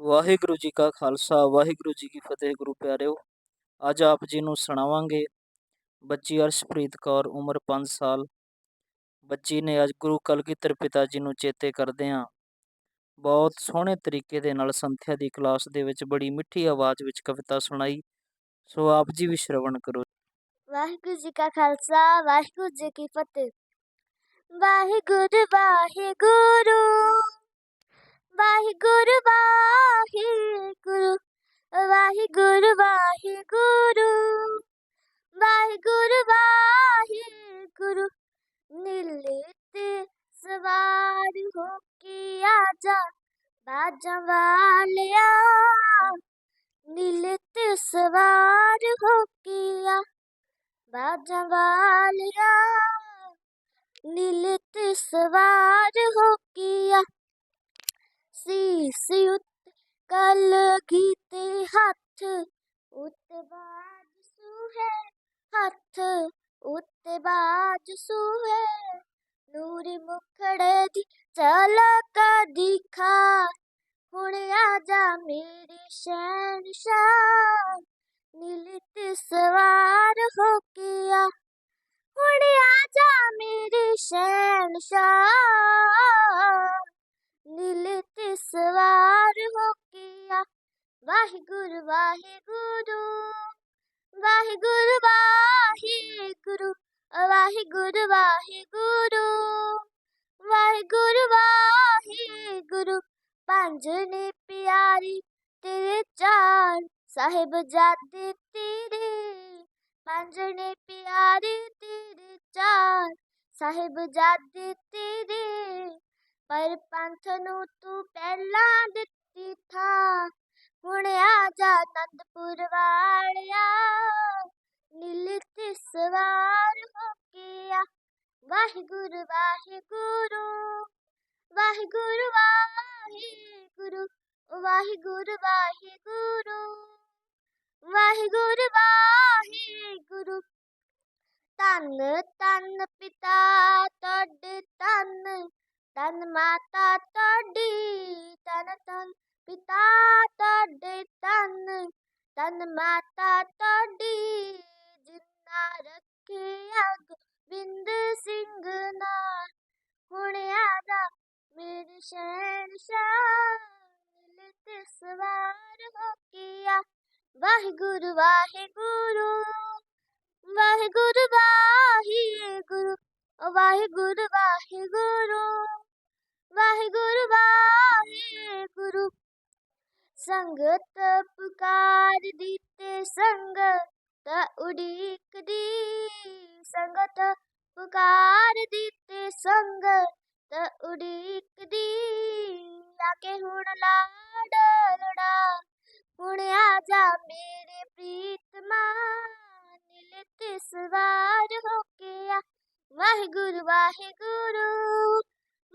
ਵਾਹਿਗੁਰੂ ਜੀ ਕਾ ਖਾਲਸਾ, ਵਾਹਿਗੁਰੂ ਜੀ ਕੀ ਫਤਿਹ ਗੁਰੂ ਪਿਆਰਿਓ। ਅੱਜ ਆਪ ਜੀ ਨੂੰ ਸੁਣਾਵਾਂਗੇ ਬੱਚੀ ਅਰਸ਼ਪ੍ਰੀਤ ਕੌਰ, ਉਮਰ 5 ਸਾਲ। ਬੱਚੀ ਨੇ ਅੱਜ ਗੁਰੂ ਕਲਗੀਧਰ ਪਿਤਾ ਜੀ ਨੂੰ ਚੇਤੇ ਕਰਦੇ ਹਾਂ। ਬਹੁਤ ਸੋਹਣੇ ਤਰੀਕੇ ਦੇ ਨਾਲ ਸੰਥਿਆ ਦੀ ਕਲਾਸ ਦੇ ਵਿੱਚ ਬੜੀ ਮਿੱਠੀ ਆਵਾਜ਼ ਵਿੱਚ ਕਵਿਤਾ ਸੁਣਾਈ। ਸੋ ਆਪ ਜੀ ਵੀ ਸ਼ਰਵਣ ਕਰੋ। ਵਾਹਿਗੁਰੂ ਜੀ ਕਾ ਖਾਲਸਾ, ਵਾਹਿਗੁਰੂ ਜੀ ਕੀ ਫਤਿਹ। ਵਾਹਿਗੁਰੂ ਵਾਹਿਗੁਰੂ। ਵਾਹਿਗੁਰੂ ਵਾਹਿਗੁਰੂ ਵਾਹਿਗੁਰੂ ਵਾਹਿਗੁਰੂ ਵਾਹਿਗੁਰੂ ਵਾਹਿਗੁਰੂ ਨੀਲੇ ਸਵਾਰ ਹੋ ਕੇ ਆਜਾ ਬਾਜਾਂ ਵਾਲਿਆ। ਨੀਲੇ ਤੇ ਸਵਾਰ ਹੋ ਕੇ ਆ, ਬਾਜਾਂ ਵਾਲਿਆ। ਨੀਲੇ ਤੇ ਸਵਾਰ ਹੋ ਸੀਸ ਉੱਤ ਕਲ ਕੀਤੇ ਹੱਥ ਉੱਤ ਬਾਜ ਸੁਹੇ ਹੱਥ ਉੱਤ ਬਾਜ ਸੁਹੇ, ਨੂਰ ਮੁਖੜੇ ਦੀ ਝਲਕ ਦਿਖਾ। ਹੁਣ ਆ ਜਾ ਮੇਰੀ ਸ਼ੈਨ ਸ਼ਾਨ ਨੀਲਿਤ ਸਵਾਰ ਹੋ ਕੇ ਹੁਣ ਆ ਜਾ ਮੇਰੀ ਸ਼ੈਨ ਸ਼ਾਨ ਨੀਲਿਤ ਸਵਾਰ ਹੋ ਕੇ ਆ। ਵਾਹਿਗੁਰੂ ਵਾਹਿਗੁਰੂ ਵਾਹਿਗੁਰੂ ਵਾਹਿਗੁਰੂ ਵਾਹਿਗੁਰੂ ਵਾਹਿਗੁਰੂ ਵਾਹਿਗੁਰੂ ਵਾਹਿਗੁਰੂ। ਪੰਜ ਨੇ ਪਿਆਰੀ ਤੇਰੇ ਚਾਰ, ਸਾਹਿਬ ਜਾਦੇ ਤੇਰੇ। ਪੰਜ ਨੇ ਪਿਆਰੀ ਤੇਰੇ ਚਾਰ, ਸਾਹਿਬ ਜਾਦੇ ਤੇਰੇ। ਪਰ ਪੰਥ ਨੂੰ ਤੂੰ ਪਹਿਲਾਂ ਦਿੱਤੀ ਥਾਂ। ਹੁਣ ਆ ਜਾ ਅਨੰਦਪੁਰ ਵਾਲਿਆ। ਨੀਲੇ ਤੇ ਸਵਾਰ ਹੋ ਕੇ ਆ। ਵਾਹਿਗੁਰੂ ਵਾਹਿਗੁਰੂ ਵਾਹਿਗੁਰੂ ਵਾਹਿਗੁਰੂ ਵਾਹਿਗੁਰੂ ਵਾਹਿਗੁਰੂ ਵਾਹਿਗੁਰੂ ਵਾਹਿਗੁਰੂ। ਤਨ ਤਨ ਪਿਤਾ, ਤੁਹਾਡੇ ਤਨ తన మాత తోడి తన తన పితా తోడి తన తన మాత తోడి ਜਿੰਨਾ ਰੱਖਿਆ ਗੋਬਿੰਦ ਸਿੰਘ ਨਾਲ ਹੁਣ ਆਦਾ ਮੇਰੇ ਸ਼ਹਿਰ ਸ਼ਾਹ ਤੇ ਸਵਾਰ ਹੋ ਗਿਆ ਵਾਹਿਗੁਰੂ ਵਾਹਿਗੁਰੂ ਵਾਹਿਗੁਰੂ ਵਾਹਿਗੁਰੂ ਵਾਹਿਗੁਰੂ ਵਾਹਿਗੁਰੂ ਵਾਹਿਗੁਰੂ ਵਾਹਿਗੁਰੂ। ਸੰਗਤ ਪੁਕਾਰ ਦਿੱਤੇ, ਸੰਗਤ ਉਡੀਕਦੀ। ਸੰਗਤ ਪੁਕਾਰ ਦਿੱਤੇ, ਸੰਗਤ ਉਡੀਕਦੀ। ਆ ਕੇ ਹੁਣ ਲਾਡੜਾ ਹੁਣ ਆ ਜਾ ਮੇਰੇ ਪ੍ਰੀਤਮਾ ਨੀਲੇ ਤੇ ਸਵਾਰ ਹੋ ਕੇ ਆ। ਵਾਹਿਗੁਰੂ ਵਾਹਿਗੁਰੂ।